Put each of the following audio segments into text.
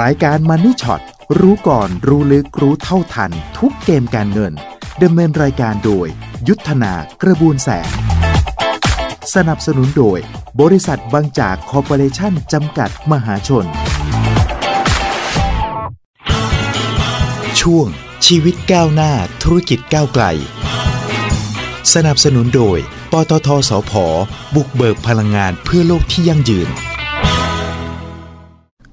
รายการมันนี่ช็อตรู้ก่อนรู้ลึกรู้เท่าทัน ทุกเกมการเงินดำเนินรายการโดย ยุทธนากระบวนแสง สนับสนุนโดย บริษัทบางจากคอร์ปอเรชั่นจำกัดมหาชน ช่วงชีวิตก้าวหน้าธุรกิจก้าวไกล สนับสนุนโดย ปตทสพบุกเบิกพลังงานเพื่อโลกที่ยั่งยืน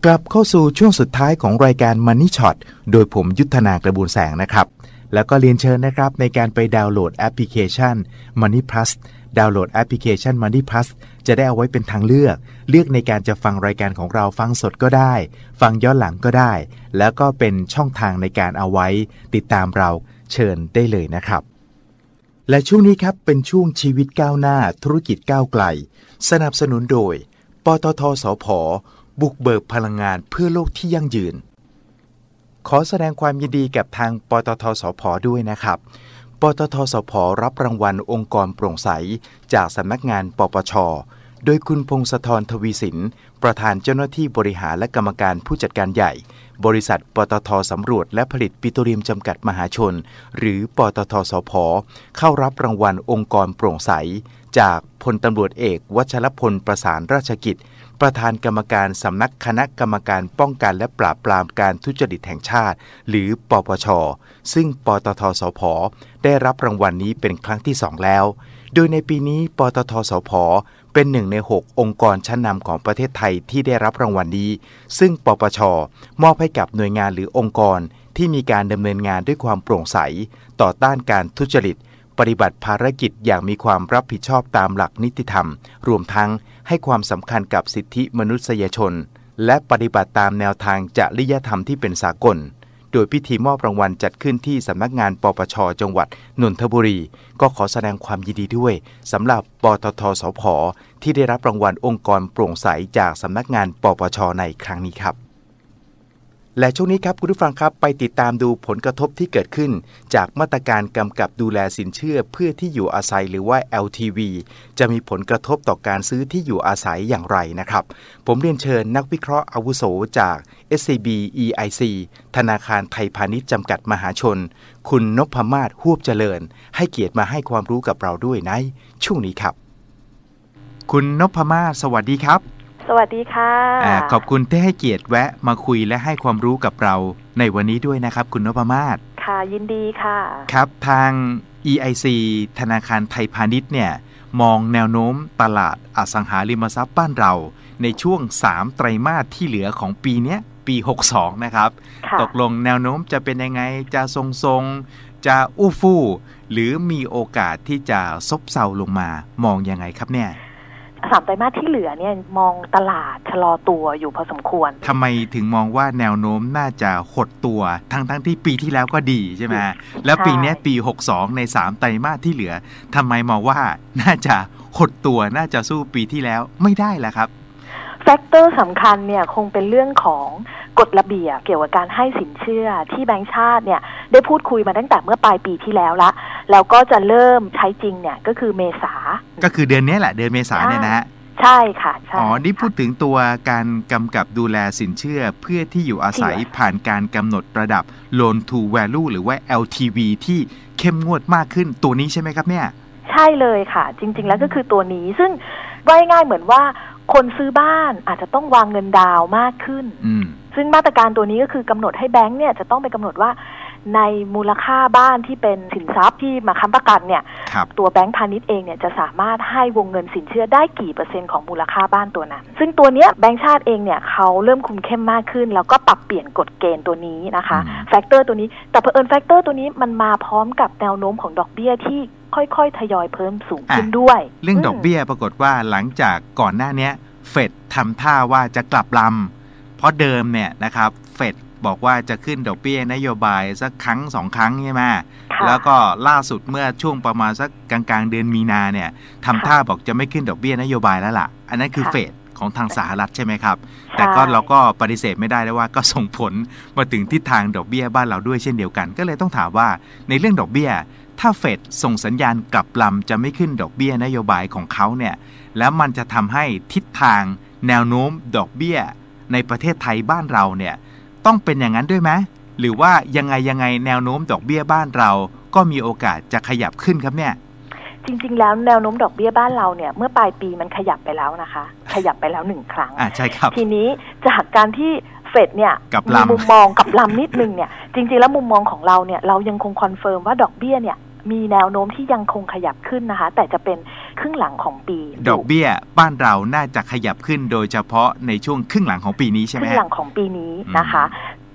กลับเข้าสู่ช่วงสุดท้ายของรายการ Money Shot โดยผมยุทธนากระบูลแสงนะครับ แล้วก็เรียนเชิญนะครับในการไปดาวน์โหลดแอปพลิเคชัน Money Plus ดาวน์โหลดแอปพลิเคชัน Money Plus จะได้เอาไว้เป็นทางเลือก เลือกในการจะฟังรายการของเราฟังสดก็ได้ ฟังย้อนหลังก็ได้ แล้วก็เป็นช่องทางในการเอาไว้ ติดตามเราเชิญได้เลยนะครับ และช่วงนี้ครับเป็นช่วงชีวิตก้าวหน้าธุรกิจก้าวไกล สนับสนุนโดยปตทสพ บุกเบิกพลังงานเพื่อโลกที่ยั่งยืน ขอแสดงความยินดีกับทางปตทสพด้วยนะครับ ปตทสพรับรางวัลองค์กรโปร่งใส จากสำนักงานปปช โดยคุณพงศธรทวีสิน ประธานเจ้าหน้าที่บริหารและกรรมการผู้จัดการใหญ่ บริษัทปตทสำรวจและผลิตปิโตรเลียมจำกัดมหาชน หรือปตทสพเข้ารับรางวัลองค์กรโปร่งใส จากพลตำรวจเอกวัชรพลประสานราชกิจ ประธานกรรมการสำนักคณะกรรมการป้องกันและปราบปรามการทุจริตแห่งชาติ หรือปปช ซึ่งปตทสพได้รับรางวัลนนี้เป็นครั้งที่สองแล้ว โดยในปีนี้ปตทสพ เป็นหนึ่งใน 6 องค์กรชั้นนำของประเทศไทยที่ได้รับรางวัลนนี้ ซึ่งปปช มอบให้กับหน่วยงานหรือองค์กรที่มีการดำเนินงานด้วยความโปร่งใส ต่อต้านการทุจริต ปฏิบัติภารกิจอย่างมีความรับผิดชอบตามหลักนิติธรรม รวมทั้งให้ความสำคัญกับสิทธิมนุษยชน และปฏิบัติตามแนวทางจริยธรรมที่เป็นสากลโดยพิธีมอบรางวัลจัดขึ้นที่สำนักงานปปช จังหวัดนนทบุรี ก็ขอแสดงความยินดีด้วยสำหรับปตทสพ ที่ได้รับรางวัลองค์กรโปร่งใสจากสำนักงานปปชในครั้งนี้ครับ และช่วงนี้ครับคุณผู้ฟังครับไปติดตามดูผลกระทบที่เกิดขึ้น จากมาตรการกำกับดูแลสินเชื่อเพื่อที่อยู่อาศัยหรือว่า LTV จะมีผลกระทบต่อการซื้อที่อยู่อาศัยอย่างไรนะครับ ผมเรียนเชิญนักวิเคราะห์อาวุโสจาก SCB EIC ธนาคารไทยพาณิชย์จำกัดมหาชน คุณนพมาศฮวบเจริญ ให้เกียรติมาให้ความรู้กับเราด้วยในช่วงนี้ครับ คุณนพมาศสวัสดีครับ สวัสดีค่ะอาขอบคุณที่ให้เกียรติแวะมาคุยและให้ความรู้กับเราในวันนี้ด้วยนะครับ คุณนพมาศค่ะยินดีค่ะ ครับทาง EIC ธนาคารไทยพาณิชย์เนี่ยมองแนวโน้มตลาดอสังหาริมทรัพย์บ้านเรา ในช่วง 3 ไตรมาสที่เหลือของปีเนี้ยปี 62 นะครับค่ะตกลงแนวโน้มจะเป็นยังไงจะทรงๆจะอู้ฟู่หรือมีโอกาสที่จะซบเซาลงมามองยังไงครับเนี่ย สามไตรมาสที่เหลือเนี่ยมองตลาดชะลอตัวอยู่พอสมควรทำไมถึงมองว่าแนวโน้มน่าจะหดตัวทั้งทั้งที่ปีที่แล้วก็ดีใช่ไหมแล้วปีเนี้ยปี 62 ใน 3 ไตรมาสที่เหลือทำไมมองว่าน่าจะหดตัวน่าจะสู้ปีที่แล้วไม่ได้ล่ะครับ แฟกเตอร์สำคัญเนี่ยคงเป็นเรื่องของ กฎระเบียบเกี่ยวกับการให้สินเชื่อที่แบงก์ชาติเนี่ยได้พูดคุยมาตั้งแต่เมื่อปลายปีที่แล้วละ แล้วก็จะเริ่มใช้จริงเนี่ยก็คือเมษา ก็คือเดือนนี้แหละเดือนเมษาเนี่ยนะฮะใช่ค่ะใช่อ๋อ นี่พูดถึงตัวการกำกับดูแลสินเชื่อเพื่อที่อยู่อาศัยที่อยู่ผ่านการกำหนดระดับ loan to value หรือว่า LTV ที่เข้มงวดมากขึ้นตัวนี้ใช่ไหมครับเนี่ย ใช่เลยค่ะ จริง ๆ แล้วก็คือตัวนี้ซึ่งว่าง่ายๆเหมือนว่าคนซื้อบ้านอาจจะต้องวางเงินดาวน์มากขึ้นอืม ซึ่งมาตรการตัวนี้ก็คือกำหนดให้แบงก์เนี่ยจะต้องไปกำหนดว่าในมูลค่าบ้านที่เป็นสินทรัพย์ที่มาค้ำประกันเนี่ยครับตัวแบงก์พาณิชย์เองเนี่ยจะสามารถให้วงเงินสินเชื่อได้กี่เปอร์เซ็นต์ของมูลค่าบ้านตัวนั้น ซึ่งตัวเนี้ยแบงก์ชาติเองเนี่ยเขาเริ่มคุมเข้มมากขึ้น แล้วก็ปรับเปลี่ยนกฎเกณฑ์ตัวนี้นะคะอืมแฟกเตอร์ตัวนี้ แต่เผอิญแฟกเตอร์ตัวนี้มันมาพร้อมกับแนวโน้มของดอกเบี้ยที่ค่อยๆ ทยอยเพิ่มสูงขึ้นด้วย เรื่องดอกเบี้ยปรากฏว่าหลังจากก่อนหน้าเนี้ยเฟดทำท่าว่าจะกลับลำ เพราะเดิมเนี่ยนะครับเฟดบอกว่าจะขึ้นดอกเบี้ยนโยบายสักครั้งสองครั้งใช่ไหมค่ะแล้วก็ล่าสุดเมื่อช่วงประมาณสักกลางๆเดือนมีนาเนี่ยทำค่ะท่าบอกจะไม่ขึ้นดอกเบี้ยนโยบายแล้วล่ะ อันนั้นคือค่ะเฟดของทางสหรัฐใช่ไหมครับ แต่ก็ใช่เราก็ปฏิเสธไม่ได้เลยว่าก็ส่งผลมาถึงทิศทางดอกเบี้ยบ้านเราด้วยเช่นเดียวกัน ก็เลยต้องถามว่าในเรื่องดอกเบี้ย ถ้าเฟดส่งสัญญาณกลับลำจะไม่ขึ้นดอกเบี้ยนโยบายของเขาเนี่ยแล้วมันจะทำให้ทิศทางแนวโน้มดอกเบี้ย ในประเทศไทยบ้านเราเนี่ยต้องเป็นอย่างนั้นด้วยไหมหรือว่ายังไงยังไงแนวโน้มดอกเบี้ยบ้านเรา ก็มีโอกาสจะขยับขึ้นครับเนี่ย จริง ๆ แล้วแนวโน้มดอกเบี้ยบ้านเราเนี่ยเมื่อปลายปีมันขยับไปแล้วนะคะ ขยับไปแล้วหนึ่งครั้งอ่าใช่ครับ ทีนี้จากการที่เฟดเนี่ยกับมีลำมุมมองกับลำนิดนึงเนี่ยจริง ๆ แล้วมุมมองของเราเนี่ยเรายังคงคอนเฟิร์มว่าดอกเบี้ยเนี่ย มีแนวโน้มที่ยังคงขยับขึ้นนะคะ แต่จะเป็นครึ่งหลังของปี ดอกเบี้ยบ้านเราน่าจะขยับขึ้นโดยเฉพาะในช่วงครึ่งหลังของปีนี้ใช่คไหมรึ่งฮะหลังของปีนี้นะคะ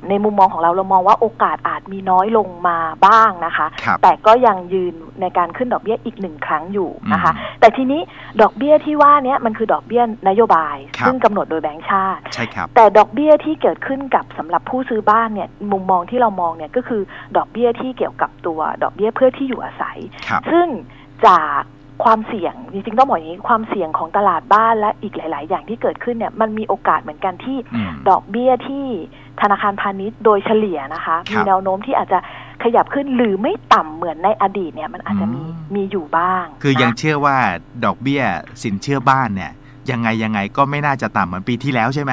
ในมุมมองของเราเรามองว่าโอกาสอาจมีน้อยลงมาบ้างนะคะครับแต่ก็ยังยืนในการขึ้นดอกเบี้ยอีกหนึ่งครั้งอยู่นะคะอืมแต่ทีนี้ดอกเบี้ยที่ว่าเนี้ยมันคือดอกเบี้ยนโยบายครับซึ่งกำหนดโดยแบงก์ชาติใช่ครับแต่ดอกเบี้ยที่เกิดขึ้นกับสำหรับผู้ซื้อบ้านเนี่ยมุมมองที่เรามองเนี่ยก็คือดอกเบี้ยที่เกี่ยวกับตัวดอกเบี้ยเพื่อที่อยู่อาศัยครับซึ่งจาก ความเสี่ยงจริงๆต้องบอกอย่างนี้ความเสี่ยงของตลาดบ้านและอีกหลาย ๆ อย่างที่เกิดขึ้นเนี่ยมันมีโอกาสเหมือนกันที่อืมดอกเบี้ยที่ธนาคารพาณิชย์โดยเฉลี่ยนะคะครับมีแนวโน้มที่อาจจะขยับขึ้นหรือไม่ต่ำเหมือนในอดีตเนี่ยมันอาจจะมีอืมมีอยู่บ้าง คือยังนะเชื่อว่าดอกเบี้ยสินเชื่อบ้านเนี่ย ยังไงยังไงก็ไม่น่าจะต่ำเหมือนปีที่แล้วใช่ไหม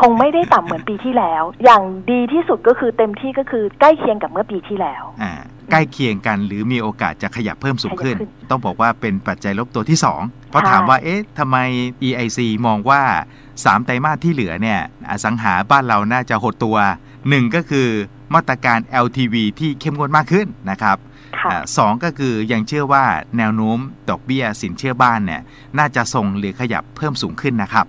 คงไม่ได้ต่ำเหมือนปีที่แล้ว อย่างดีที่สุดก็คือเต็มที่ก็คือใกล้เคียงกับเมื่อปีที่แล้วอ่าใกล้เคียงกันหรือมีโอกาสจะขยับเพิ่มสูงขึ้นขยับขึ้นต้องบอกว่าเป็นปัจจัยลบตัวที่ 2 เพราะใช่ถามว่าเอ๊ะทำไม EIC มองว่า 3 ไตรมาสที่เหลือเนี่ยอสังหาบ้านเราน่าจะหดตัว 1 ก็คือ มาตรการ LTV ที่เข้มงวดมากขึ้นนะครับค่ะอ่าสองก็คือยังเชื่อว่าแนวโน้มดอกเบี้ยสินเชื่อบ้านเนี่ยน่าจะทรงหรือขยับเพิ่มสูงขึ้นนะครับ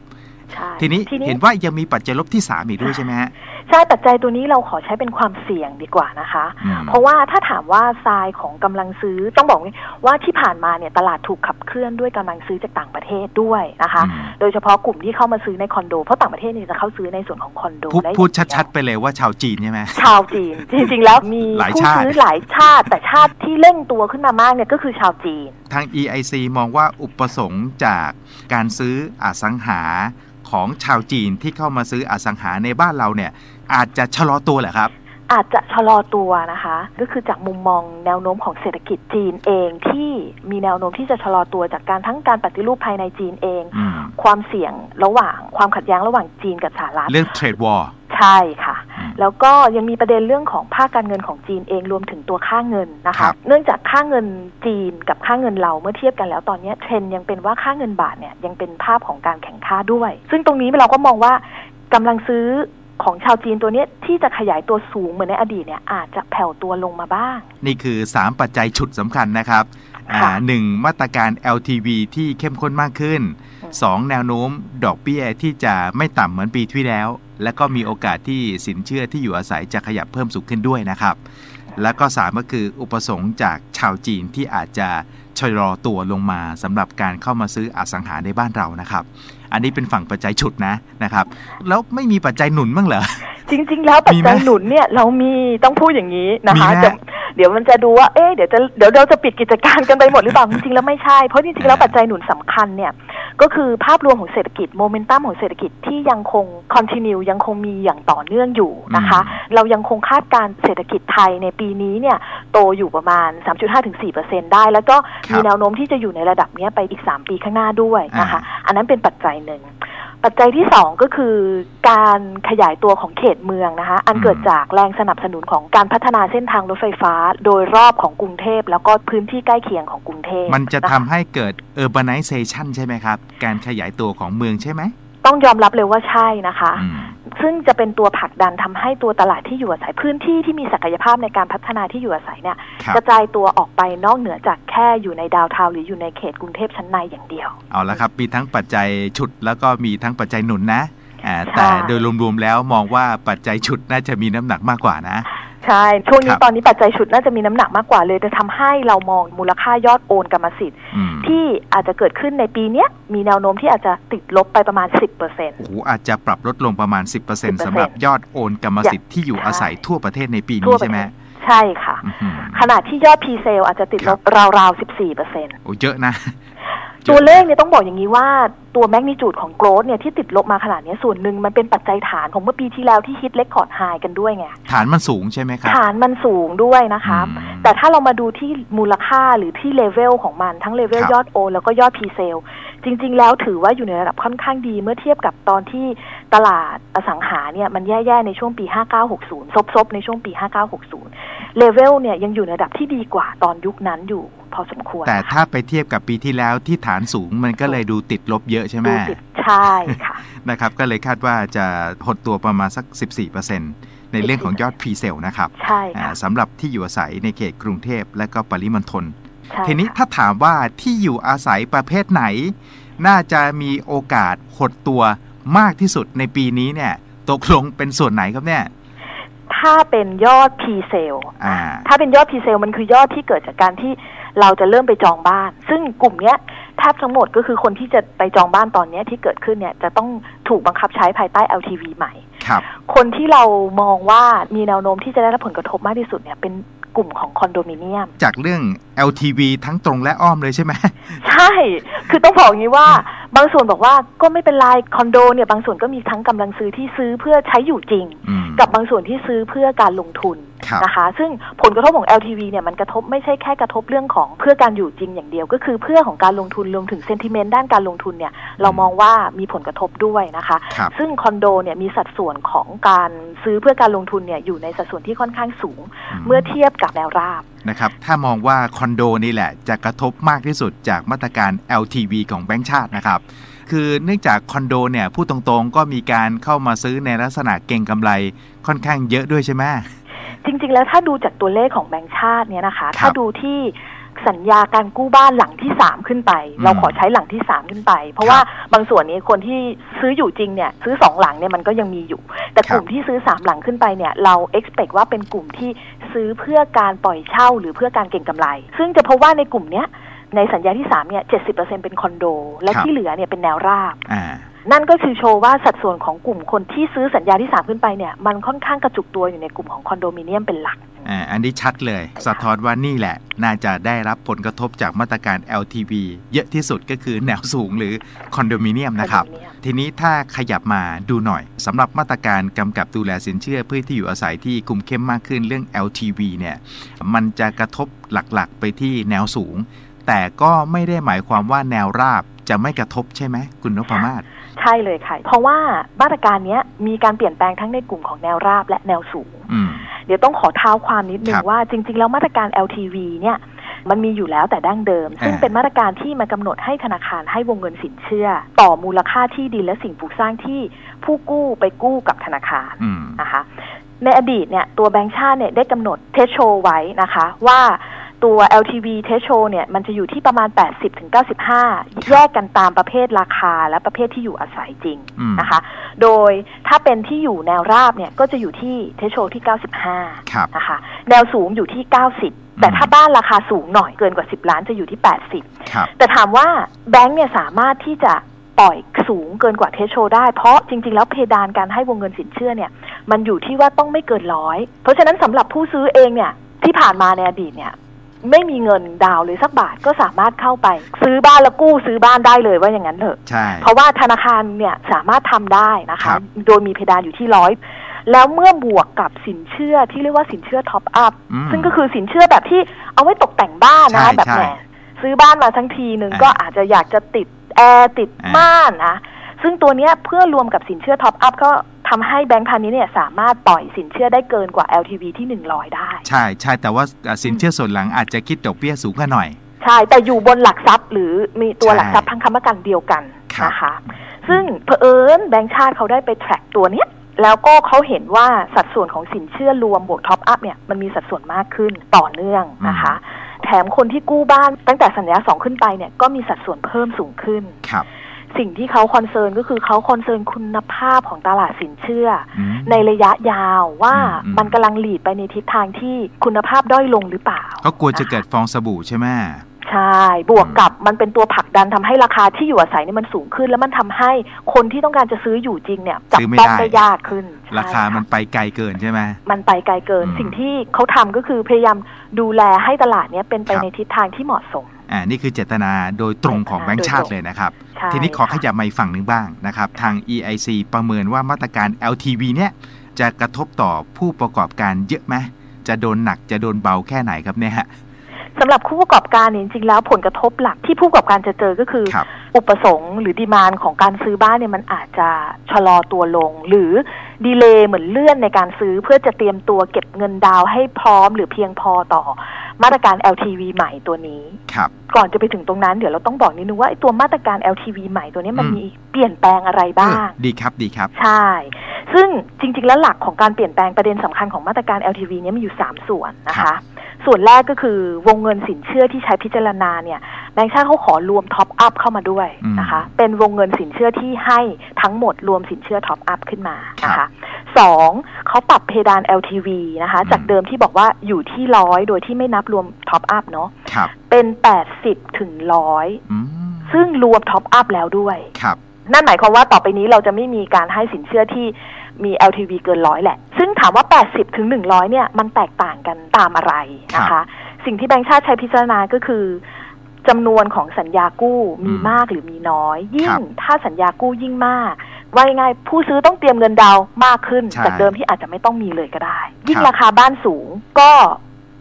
ใช่ทีนี้เห็นว่ายังมีปัจจัยลบที่3อีกด้วยใช่ไหมฮะ ใช่ปัจจัยตัวนี้เราขอใช้เป็นความเสี่ยงดีกว่านะคะอืมเพราะว่าถ้าถามว่าทรายของกำลังซื้อต้องบอกว่าที่ผ่านมาเนี่ยตลาดถูกขับเคลื่อนด้วยกำลังซื้อจากต่างประเทศด้วยนะคะอืมโดยเฉพาะกลุ่มที่เข้ามาซื้อในคอนโด เพราะต่างประเทศเนี่ยจะเข้าซื้อในส่วนของคอนโดพูดได้พูดอย่างเยวชัดๆไปเลยว่าชาวจีนใช่ไหมชาวจีน จริงๆ แล้วมีหลายผู้ชาติซื้อหลายชาติ แต่ชาติที่เร่งตัวขึ้นมามากเนี่ยก็คือชาวจีน ทาง EIC มองว่าอุปสงค์จากการซื้ออสังหา ของชาวจีนที่เข้ามาซื้ออสังหาในบ้านเราเนี่ย อาจจะชะลอตัวแหละครับ อาจจะชะลอตัวนะคะ ก็คือจากมุมมองแนวโน้มของเศรษฐกิจจีนเองที่มีแนวโน้มที่จะชะลอตัวจากการทั้งการปฏิรูปภายในจีนเอง ความเสี่ยงระหว่างความขัดแย้งระหว่างจีนกับสหรัฐเรื่องเทรดวอร์ใช่ค่ะอืมแล้วก็ยังมีประเด็นเรื่องของภาคการเงินของจีนเองรวมถึงตัวค่าเงินนะครัคะบเนื่องจากค่าเงินจีนกับค่าเงินเราเมื่อเทียบกันแล้วตอนนี้เทรนด์ยังเป็นว่าค่าเงินบาทเนี่ยยังเป็นภาพของการแข่งค่าด้วย ซึ่งตรงนี้เราก็มองว่ากำลังซื้อของชาวจีนตัวเนี้ยที่จะขยายตัวสูงเหมือนในอดีตเนี่ยอาจจะแผ่วตัวลงมาบ้าง นี่คือ 3 ปัจจัยฉุดสำคัญนะครับอ่าค่ะ หนึ่งมาตรการ LTV ที่เข้มข้นมากขึ้นอืม2แนวโน้มดอกเบี้ยที่จะไม่ต่ำเหมือนปีที่แล้ว และก็มีโอกาสที่สินเชื่อที่อยู่อาศัยจะขยับเพิ่มสูงขึ้นด้วยนะครับ แล้วก็ 3 ก็คืออุปสงค์จากชาวจีนที่อาจจะชะลอตัวลงมาสำหรับการเข้ามาซื้ออสังหาในบ้านเรานะครับ อันนี้เป็นฝั่งปัจจัยฉุดนะนะครับ แล้วไม่มีปัจจัยหนุนบ้างเหรอ จริง ๆ แล้วปัจมีไหมจัยหนุนเนี่ยเรามีต้องพูดอย่างนี้นะคะมีไหมจะเดี๋ยวมันจะดูว่า เอ๊ะ เดี๋ยวจะ เดี๋ยวเราจะปิดกิจการกันไปหมดหรือเปล่า จริงๆ แล้วไม่ใช่ เพราะจริงๆ แล้วอ่าปัจจัยหนุนสำคัญเนี่ย ก็คือภาพรวมของเศรษฐกิจโมเมนตัมของเศรษฐกิจที่ยังคงคอนติเนียยังคงมีอย่างต่อเนื่องอยู่นะคะ เรายังคงคาดการณ์เศรษฐกิจไทยในปีนี้เนี่ยโตอยู่ประมาณ 3.5-4%ได้ แล้วก็ครับมีแนวโน้มที่จะอยู่ในระดับเนี้ยไปอีก 3 ปีข้างหน้าด้วยนะคะอ่าอันนั้นเป็นปัจจัยหนึ่ง ปัจจัยที่สองก็คือการขยายตัวของเขตเมืองนะคะอันเกิดจากแรงสนับสนุนของการพัฒนาเส้นทางรถไฟฟ้า โดยรอบของกรุงเทพ แล้วก็พื้นที่ใกล้เคียงของกรุงเทพ มันจะคทำให้เกิด urbanization ใช่ไหมครับ การขยายตัวของเมืองใช่ไหม ต้องยอมรับเลยว่าใช่นะคะอืมซึ่งจะเป็นตัวผลักดันทำให้ตัวตลาดที่อยู่อาศัยพื้นที่ที่มีศักยภาพในการพัฒนาที่อยู่อาศัยเนี่ยครับกระจายตัวออกไปนอกเหนือจากแค่อยู่ในดาวเทาน์หรืออยู่ในเขตกรุงเทพชั้นในอย่างเดียว เอาละครับ มีทั้งปัจจัยฉุดแล้วก็มีทั้งปัจจัยหนุนนะอ่าใช่แต่โดยรวมๆแล้วมองว่าปัจจัยฉุดน่าจะมีน้ำหนักมากกว่านะใช่ ช่วงคนี้รับตอนนี้ปัจจัยฉุดน่าจะมีน้ำหนักมากกว่าเลยจะทำให้เรามองมูลค่ายอดโอนกรรมสิทธิ์อืม ที่อาจจะเกิดขึ้นในปีเนี้ยมีแนวโน้มที่อาจจะติดลบไปประมาณ 10%เปอร์เซ็นต์โอ้โหอาจจะปรับลดลงประมาณ 10%สำหรับยอดโอนกรรมสิทธิ์ที่อยู่อาศัยทั่วประเทศในปีทั่นี้วประใช่ไหมเทศใช่ค่ะอื้อหือขณะที่ยอด p ีเซลอาจจะติดลบราวๆ 14%เปอร์เซ็นต์โอ้เยอะนะ ตัวเลขเนี่ยต้องบอกอย่างนี้ว่าตัวแมกนิจูดของโกรดเนี่ยที่ติดลบมาขนาดนี้ส่วนหนึ่งมันเป็นปัจจัยฐานของเมื่อปีที่แล้วที่ฮิตเลคคอร์ดไฮกันด้วยไงฐานมันสูงใช่ไหมครับ ฐานมันสูงด้วยนะคะอืมแต่ถ้าเรามาดูที่มูลค่าหรือที่เลเวลของมันทั้งเลเวลครับยอดโอนแล้วก็ยอดพีเซลจริง ๆ แล้วถือว่าอยู่ในระดับค่อนข้างดีเมื่อเทียบกับตอนที่ตลาดอสังหาเนี่ยมันแย่ ๆ ในช่วงปี 5960 ซบๆ ในช่วงปี 5960 เลเวลเนี่ยยังอยู่ในระดับที่ดีกว่าตอนยุคนั้นอยู่พอสมควร แต่ถ้าไปเทียบกับปีที่แล้วที่ฐานสูงมันก็เลยดูติดลบเยอะใช่ไหมดูติดใช่ค่ะนะครับ ก็เลยคาดว่าจะหดตัวประมาณสัก 14%ในเรื่องของยอดพรีเซลนะครับ ใช่อ่าค่ะสำหรับที่อยู่อาศัยในเขตกรุงเทพและก็ปริมณฑลใช่ทีนี้ค่ะถ้าถามว่าที่อยู่อาศัยประเภทไหน น่าจะมีโอกาสหดตัวมากที่สุดในปีนี้เนี่ยตกลงเป็นส่วนไหนครับเนี่ย ถ้าเป็นยอดพีเซลอ่าถ้าเป็นยอดพีเซลมันคือยอดที่เกิดจากการที่เราจะเริ่มไปจองบ้าน ซึ่งกลุ่มเนี้ยแทบทั้งหมดก็คือคนที่จะไปจองบ้านตอนเนี้ยที่เกิดขึ้นเนี่ยจะต้องถูกบังคับใช้ภายใต้ LTV ใหม่ครับคนที่เรามองว่ามีแนวโน้มที่จะได้รับผลกระทบมากที่สุดเนี่ยเป็น กลุ่มของคอนโดมิเนียม จากเรื่อง LTV ทั้งตรงและอ้อมเลยใช่ไหมใช่ คือต้องบอกอย่างนี้ว่า บางส่วนบอกว่าก็ไม่เป็นไรคอนโดเนี่ยบางส่วนก็มีทั้งกำลังซื้อที่ซื้อเพื่อใช้อยู่จริงอืมกับบางส่วนที่ซื้อเพื่อการลงทุนครับนะคะ ซึ่งผลกระทบของ LTV เนี่ยมันกระทบไม่ใช่แค่กระทบเรื่องของเพื่อการอยู่จริงอย่างเดียว ก็คือเพื่อของการลงทุนรวมถึงเซนติเมนต์ด้านการลงทุนเนี่ยเรามองว่ามีผลกระทบด้วยนะคะครับซึ่งคอนโดเนี่ยมีสัดส่วนของการซื้อเพื่อการลงทุนเนี่ยอยู่ในสัดส่วนที่ค่อนข้างสูง เมื่อเทียบกับแนวราบนะครับถ้ามองว่าคอนโดนี่แหละจะกระทบมากที่สุดจากมาตรการ LTV ของแบงก์ชาตินะครับคือเนื่องจากคอนโดเนี่ยพูดตรงๆ ก็มีการเข้ามาซื้อในลักษณะเก่งกำไรค่อนข้างเยอะด้วยใช่ไหม จริง ๆ แล้วถ้าดูจากตัวเลขของแบงก์ชาติเนี่ยนะคะครับถ้าดูที่สัญญาการกู้บ้านหลังที่สามขึ้นไปอืมเราขอใช้หลังที่สามขึ้นไป เพราะครับว่าบางส่วนนี้คนที่ซื้ออยู่จริงเนี่ยซื้อสองหลังเนี่ยมันก็ยังมีอยู่ แต่ครับกลุ่มที่ซื้อสามหลังขึ้นไปเนี่ยเรา expect ว่าเป็นกลุ่มที่ซื้อเพื่อการปล่อยเช่าหรือเพื่อการเก็งกำไร ซึ่งจะพบว่าในกลุ่มเนี้ยในสัญญาที่สามเนี่ยเจ็ดสิบเปอร์เซ็นเป็นคอนโด และครับที่เหลือเนี่ยเป็นแนวราบอ่า นั่นก็คือโชว์ว่าสัดส่วนของกลุ่มคนที่ซื้อสัญญาที่สามขึ้นไปเนี่ยมันค่อนข้างกระจุกตัวอยู่ในกลุ่มของคอนโดมิเนียมเป็นหลักอ่าอันนี้ชัดเลย สะท้อนว่านี่แหละ น่าจะได้รับผลกระทบจากมาตรการ LTV เยอะที่สุดก็คือแนวสูงหรือคอนโดมิเนียมนะครับคอนโดมิเนียมทีนี้ถ้าขยับมาดูหน่อยสำหรับมาตรการกำกับดูแลสินเชื่อเพื่อที่อยู่อาศัยที่คุมเข้มมากขึ้นเรื่อง LTV เนี่ยมันจะกระทบหลักๆ ไปที่แนวสูง แต่ก็ไม่ได้หมายความว่าแนวราบจะไม่กระทบใช่ไหมคุณนพมาศ ใช่เลยค่ะ เพราะว่ามาตรการเนี้ยมีการเปลี่ยนแปลงทั้งในกลุ่มของแนวราบและแนวสูงอืมเดี๋ยวต้องขอเท้าความนิดนึครังบว่าจริง ๆ แล้วมาตรการ LTV เนี่ยมันมีอยู่แล้วแต่ดั้งเดิม ซึ่งอ่าเป็นมาตรการที่มากำหนดให้ธนาคารให้วงเงินสินเชื่อ ต่อมูลค่าที่ดินและสิ่งปลูกสร้างที่ผู้กู้ไปกู้กับธนาคารอืมนะคะในอดีตเนี่ยตัวแบงก์ชาติเนี่ยได้กำหนดเทสโชไว้นะคะว่า ตัว LTV เทสโชเนี่ย มันจะอยู่ที่ประมาณ 80-95ถึง95แยกกันตามประเภทราคาและประเภทที่อยู่อาศัยจริงอืมนะคะ โดยถ้าเป็นที่อยู่แนวราบเนี่ย ก็จะอยู่ที่เทสโชที่ 95ครับนะคะ แนวสูงอยู่ที่ 90แต่ถ้าบ้านราคาสูงหน่อยเกินกว่า 10 ล้านจะอยู่ที่ 80ครับแต่ถามว่าแบงก์เนี่ยสามารถที่จะปล่อยสูงเกินกว่าเทสโชได้เพราะจริง ๆ แล้วเพดานการให้วงเงินสินเชื่อเนี่ย มันอยู่ที่ว่าต้องไม่เกินร้อยเพราะฉะนั้นสำหรับผู้ซื้อเองเนี่ยที่ผ่านมาในอดีตเนี่ย ไม่มีเงินดาวน์เลยสักบาทก็สามารถเข้าไป ซื้อบ้านแล้วกู้ซื้อบ้านได้เลยว่าอย่างนั้นเถอะ ใช่ เพราะว่าธนาคารเนี่ยสามารถทำได้นะครัคะบโดยมีเพดานอยู่ที่ร้อยแล้วเมื่อบวกกับสินเชื่อที่เรียกว่าสินเชื่อท็อปอัพอืมซึ่งก็คือสินเชื่อแบบที่เอาไว้ตกแต่งบ้านนะใช่แบบใช่แหมซื้อบ้านมาทั้งทีหนึ่งอ่าก็อาจจะอยากจะติดแอร์ติดอ่าม่านนะซึ่งตัวเนี้ยเพื่อรวมกับสินเชื่อท็อปอัพก็ ทำให้แบงก์พาณิชย์เนี่ยสามารถปล่อยสินเชื่อได้เกินกว่า LTV ที่ 100 ได้ ใช่ใช่แต่ว่าอะสินเชื่อส่วนหลังอาจจะคิดดอกเบี้ยสูงกันหน่อย ใช่ แต่อยู่บนหลักทรัพย์ หรือมีตัวใช่หลักทรัพย์ทางคำประกันเดียวกันครับนะคะซึ่งเผอิญแบงก์ชาติเขาได้ไป track ตัวเนี้ยแล้วก็เขาเห็นว่าสัดส่วนของสินเชื่อรวมบวกท็อปอัพเนี่ยมันมีสัดส่วนมากขึ้นต่อเนื่องนะคะ แถมคนที่กู้บ้านตั้งแต่สัญญาสองขึ้นไปเนี่ยก็มีสัดส่วนเพิ่มสูงขึ้นครับ สิ่งที่เขาคอนเซิร์นก็คือเขาคอนเซิร์นคุณภาพของตลาดสินเชื่ออืมในระยะยาวว่าอืมมันกำลังหลีดไปในทิศทางที่คุณภาพด้อยลงหรือเปล่าก็กลัวจะเกิดฟองสบู่ใช่ไหม ใช่บวกกับมันเป็นตัวผลักดันทำให้ราคาที่อยู่อาศัยเนี่ยมันสูงขึ้น แล้วมันทำให้คนที่ต้องการจะซื้ออยู่จริงเนี่ยจับซื้อไม่ต้องได้ได้ยากขึ้นใช่ราคามันะไปไกลเกินใช่ไหมมันไปไกลเกินอืมสิ่งที่เขาทำก็คือพยายามดูแลให้ตลาดเนี้ยเป็นไปครับในทิศทางที่เหมาะสมอ่านี่คือเจตนาโดยตรงของแบงก์ชาติเลยนะครับใช่ทีนี้ขอขค่ะยับมาอีกฝั่งหนึ่งบ้างนะครับ ทาง EIC ประเมินว่ามาตรการ LTV เนี่ยจะกระทบต่อผู้ประกอบการเยอะไหมจะโดนหนักจะโดนเบาแค่ไหนครับเนี่ยฮะ สำหรับผู้ประกอบการเนี่ยจริงๆแล้วผลกระทบหลักที่ผู้ประกอบการจะเจอก็คือครับอุปสงค์หรือดีมานของการซื้อบ้านเนี่ยมันอาจจะชะลอตัวลง หรือดีเลย์เหมือนเลื่อนในการซื้อเพื่อจะเตรียมตัวเก็บเงินดาวน์ให้พร้อมหรือเพียงพอต่อมาตรการ LTV ใหม่ตัวนี้ครับก่อนจะไปถึงตรงนั้นเดี๋ยวเราต้องบอกนิดนึงว่าไอ้ตัวมาตรการ LTV ใหม่ตัวนี้มันอืมมีเปลี่ยนแปลงอะไรบ้างเออดีครับ ดีครับ ใช่ ซึ่งจริง ๆ แล้วหลักของการเปลี่ยนแปลงประเด็นสำคัญของมาตรการ LTV เนี้มีอยู่ 3 ส่วนนะครัคะบ ส่วนแรกก็คือวงเงินสินเชื่อที่ใช้พิจารณาเนี่ยแบงค์ชาติเขาขอรวมท็อปอัพเข้ามาด้วยนะคะ เป็นวงเงินสินเชื่อที่ให้ทั้งหมดรวมสินเชื่อท็อปอัพขึ้นมานะคะสองเขาปรับเพดาน LTV นะคะ จากเดิมที่บอกว่าอยู่ที่ร้อยโดยที่ไม่นับรวมท็อปอัพเนาะครับเป็น80ถึงร้อยอืมซึ่งรวมท็อปอัพแล้วด้วยครับนั่นหมายความว่าต่อไปนี้เราจะไม่มีการให้สินเชื่อที่ มี LTV เกินร้อยแหละ ซึ่งถามว่า 80 ถึง 100 เนี่ย มันแตกต่างกันตามอะไรนะครัคะบสิ่งที่แบงค์ชาติใช้พิจารณาก็คือจำนวนของสัญญากู้มีอืมมากหรือมีน้อย ยิ่ครังบถ้าสัญญากู้ยิ่งมาก ว่ายังไงผู้ซื้อต้องเตรียมเงินดาวน์มากขึ้นใช่จากเดิมที่อาจจะไม่ต้องมีเลยก็ได้ ยิ่งครับราคาบ้านสูงก็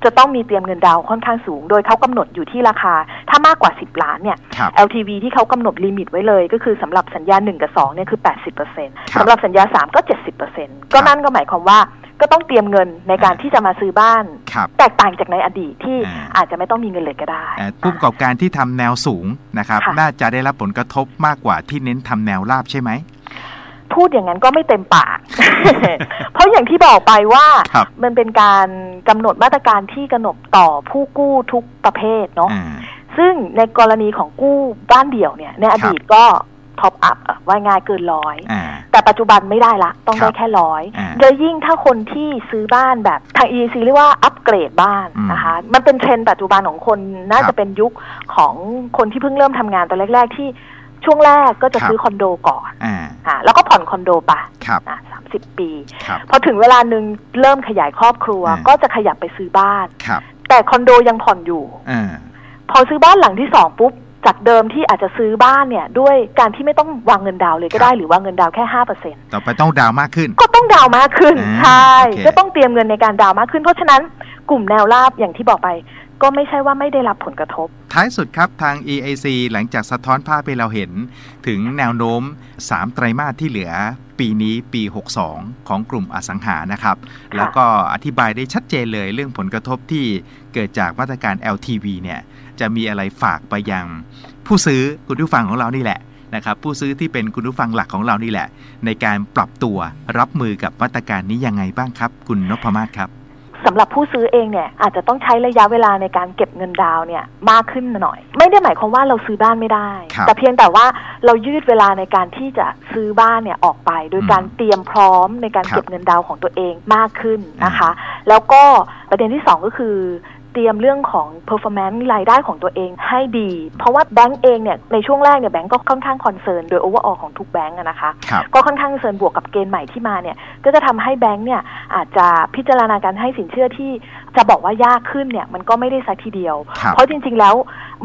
จะต้องมีเตรียมเงินดาวน์ค่อนข้างสูง โดยเขากำหนดอยู่ที่ราคา ถ้ามากกว่า 10 ล้านเนี่ยครับ LTV ที่เขากำหนดลิมิตไว้เลย ก็คือสำหรับสัญญา 1 กับ2เนี่ยคือ 80%ครับสำหรับสัญญา 3 ก็ 70%ก็นั่นก็หมายความว่าก็ต้องเตรียมเงินในการที่จะมาซื้อบ้านครับแตกต่างจากในอดีตที่อ่าอาจจะไม่ต้องมีเงินเลยก็ได้เอ่อผู้ประกอบการที่ทำแนวสูงนะครับค่ะน่าจะได้รับผลกระทบมากกว่าที่เน้นทำแนวราบใช่ไหมพูดอย่างนั้นก็ไม่เต็มปาก เพราะ อย่างที่บอกไปว่าครับมันเป็นการกำหนดมาตรการที่กำหนดต่อผู้กู้ทุกประเภทเนาะอ่าซึ่งในกรณีของกู้บ้านเดี่ยวเนี่ยในอดีตก็ท็อปอัพว่าง่ายเกินร้อย อ่า แต่ปัจจุบันไม่ได้ละ ต้องครัได้บแค่ร้อยอ่าโดยยิ่งถ้าคนที่ซื้อบ้านแบบทาง EC เรียกว่าอัปเกรดบ้านอืมนะคะ มันเป็นเทรนด์ปัจจุบันของคนน่าครัจะบเป็นยุคของคนที่เพิ่งเริ่มทำงานตอนแรก ๆ ที่ ช่วงแรกก็จะครับซื้อคอนโดก่อนอ่าอ่าแล้วก็ผ่อนคอนโดไปครับอะสามสิบปีครับพอถึงเวลาหนึ่งเริ่มขยายครอบครัวอ่าก็จะขยับไปซื้อบ้านครับแต่คอนโดยังผ่อนอยู่อ่าพอซื้อบ้านหลังที่สองปุ๊บจากเดิมที่อาจจะซื้อบ้านเนี่ยด้วยการที่ไม่ต้องวางเงินดาวน์เลยก็ได้ครับหรือวางเงินดาวน์แค่ห้าเปอร์เซ็นต่อไปต้องดาวน์มากขึ้น ก็ต้องดาวน์มากขึ้นอ่าใช่โอเคก็ต้องเตรียมเงินในการดาวน์มากขึ้น เพราะฉะนั้นกลุ่มแนวราบอย่างที่บอกไป ก็ไม่ใช่ว่าไม่ได้รับผลกระทบ ท้ายสุดครับทาง EIC หลังจากสะท้อนภาพให้เราเห็น ถึงแนวโน้ม 3 ไตรมาสที่เหลือ ปีนี้ปี 62 ของกลุ่มอสังหานะครับ แล้วก็อธิบายได้ชัดเจนเลยเรื่องผลกระทบที่เกิดจากมาตรการ LTV เนี่ยจะมีอะไรฝากไปยัง ผู้ซื้อคุณผู้ฟังของเรานี่แหละนะครับผู้ซื้อที่เป็นคุณผู้ฟังหลักของเรานี่แหละ ในการปรับตัวรับมือกับมาตรการนี้ยังไงบ้างครับ คุณนพมาศครับ สำหรับผู้ซื้อเองเนี่ยอาจจะต้องใช้ระยะเวลาในการเก็บเงินดาวน์เนี่ยมากขึ้นหน่อย ไม่ได้หมายความว่าเราซื้อบ้านไม่ได้ครับแต่เพียงแต่ว่าเรายืดเวลาในการที่จะซื้อบ้านเนี่ยออกไป โดยอืมการเตรียมพร้อมในการครับเก็บเงินดาวน์ของตัวเองมากขึ้นนะคะ แล้วก็ประเด็นที่สองก็คือ เตรียมเรื่องของ performance รายได้ของตัวเองให้ดี เพราะว่าแบงก์เองเนี่ยในช่วงแรกเนี่ยแบงก์ก็ค่อนข้างคอนเซิร์นโดย overall ของทุกแบงก์อะนะคะครับก็ค่อนข้างเซิร์นบวกกับเกณฑ์ใหม่ที่มาเนี่ยก็จะทำให้แบงก์เนี่ยอาจจะพิจารณาการให้สินเชื่อที่จะบอกว่ายากขึ้นเนี่ยมันก็ไม่ได้สักทีเดียวครับเพราะจริง ๆ แล้ว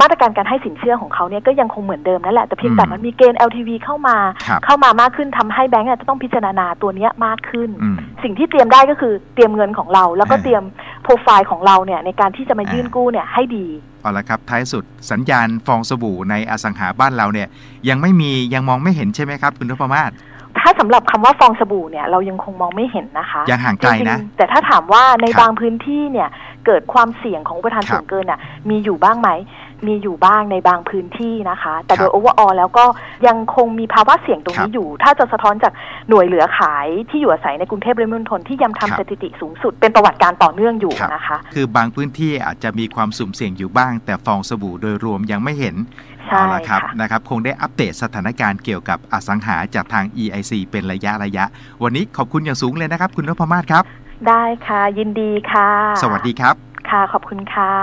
มาตรการการให้สินเชื่อของเขาเนี่ยก็ยังคงเหมือนเดิมนั่นแหละแต่เพียงแต่อืมมันมีเกณฑ์ LTV เข้ามาครับเข้ามามากขึ้นทำให้แบงก์อาจจะต้องพิจารณาตัวเนี้ยมากขึ้นอืมสิ่งที่เตรียมได้ก็คือเตรียมเงินของเรา แล้วก็อ่าเตรียมโปร ไฟล์ของเราเนี่ยในการที่จะมายื่นอ่ากู้เนี่ยให้ดีเอาละครับท้ายสุดสัญญาณฟองสบู่ในอสังหาบ้านเราเนี่ยยังไม่มียังมองไม่เห็นใช่ไหมครับ คุณนพมาศถ้าสำหรับคำว่าฟองสบู่เนี่ยเรายังคงมองไม่เห็นนะคะยังห่างไกลนะจริงๆแต่ถ้าถามว่าในครับบางพื้นที่เนี่ยเกิดความเสี่ยงของอุปทานครับสูงเกินอะมีอยู่บ้างไหม มีอยู่บ้างในบางพื้นที่นะคะ แต่ครัโดบย overall แล้วก็ยังคงมีภาวะเสี่ยงตรงครันี้บอยู่ ถ้าจะสะท้อนจากหน่วยเหลือขายที่อยู่อาศัยในกรุงเทพและปริมณฑลที่ยังครัทำบสถิติสูงสุดเป็นประวัติการต่อเนื่องอยู่ครับนะคะ คือบางพื้นที่อาจจะมีความสุ่มเสี่ยงอยู่บ้าง แต่ฟองสบู่โดยรวมยังไม่เห็นใช่เอาละครับค่ะนะครับคงได้อัปเดตสถานการณ์เกี่ยวกับอสังหาจากทาง EIC เป็นระยะระยะ วันนี้ขอบคุณอย่างสูงเลยนะครับ คุณนพมาศครับ ได้ค่ะ ยินดีค่ะ สวัสดีครับ ค่ะขอบคุณค่ะ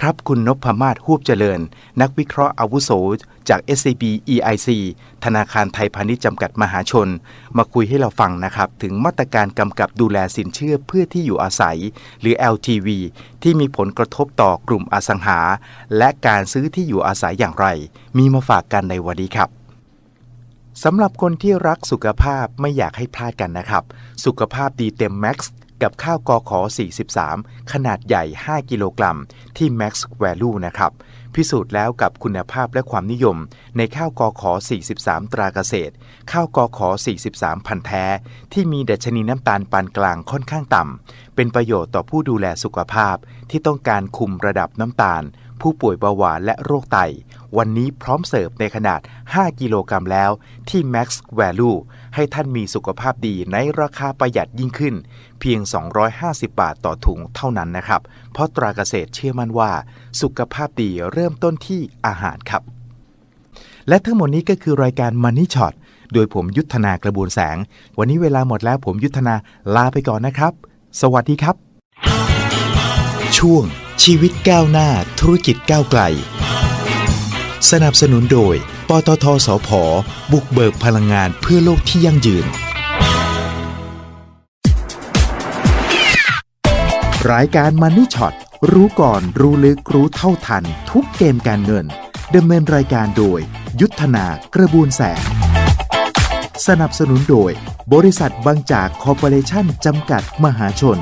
ครับคุณนพมาศฮูบเจริญ นักวิเคราะห์อาวุโส จาก SCB EIC ธนาคารไทยพาณิชย์จำกัดมหาชน มาคุยให้เราฟังนะครับ ถึงมาตรการกำกับดูแลสินเชื่อเพื่อที่อยู่อาศัย หรือ LTV ที่มีผลกระทบต่อกลุ่มอสังหา และการซื้อที่อยู่อาศัยอย่างไร มีมาฝากกันในวันนี้ครับสำหรับคนที่รักสุขภาพไม่อยากให้พลาดกันนะครับ สุขภาพดีเต็มแม็กซ์ กับข้าวกอขอ 43 ขนาดใหญ่ 5 กิโลกรัม ที่ Max Value นะครับ พิสูจน์แล้วกับคุณภาพและความนิยม ในข้าวกอขอ 43 ตราเกษตร ข้าวกอขอ 43 พันแท้ ที่มีดัชนีน้ำตาลปานกลางค่อนข้างต่ำ เป็นประโยชน์ต่อผู้ดูแลสุขภาพที่ต้องการคุมระดับน้ำตาล ผู้ป่วยเบาหวานและโรคไต วันนี้พร้อมเสิร์ฟในขนาด 5 กิโลกรัมแล้วที่ Max Value ให้ท่านมีสุขภาพดีในราคาประหยัดยิ่งขึ้น เพียง 250 บาทต่อถุงเท่านั้นนะครับ เพราะตราเกษตรเชื่อมั่นว่า สุขภาพดีเริ่มต้นที่อาหารครับ และทั้งหมดนี้ก็คือรายการ Money Shot โดยผมยุทธนากระบวนแสง วันนี้เวลาหมดแล้วผมยุทธนาลาไปก่อนนะครับ สวัสดีครับ ช่วง ชีวิตก้าวหน้าธุรกิจก้าวไกล สนับสนุนโดย ปตทสพบุกเบิกพลังงานเพื่อโลกที่ยั่งยืน รายการมันนี่ช็อตรู้ก่อนรู้ลึกรู้เท่าทัน ทุกเกมการเงินดำเนินรายการโดย ยุทธนากระบวนแสงสนับสนุนโดย บริษัทบางจากคอร์ปอเรชั่นจำกัดมหาชน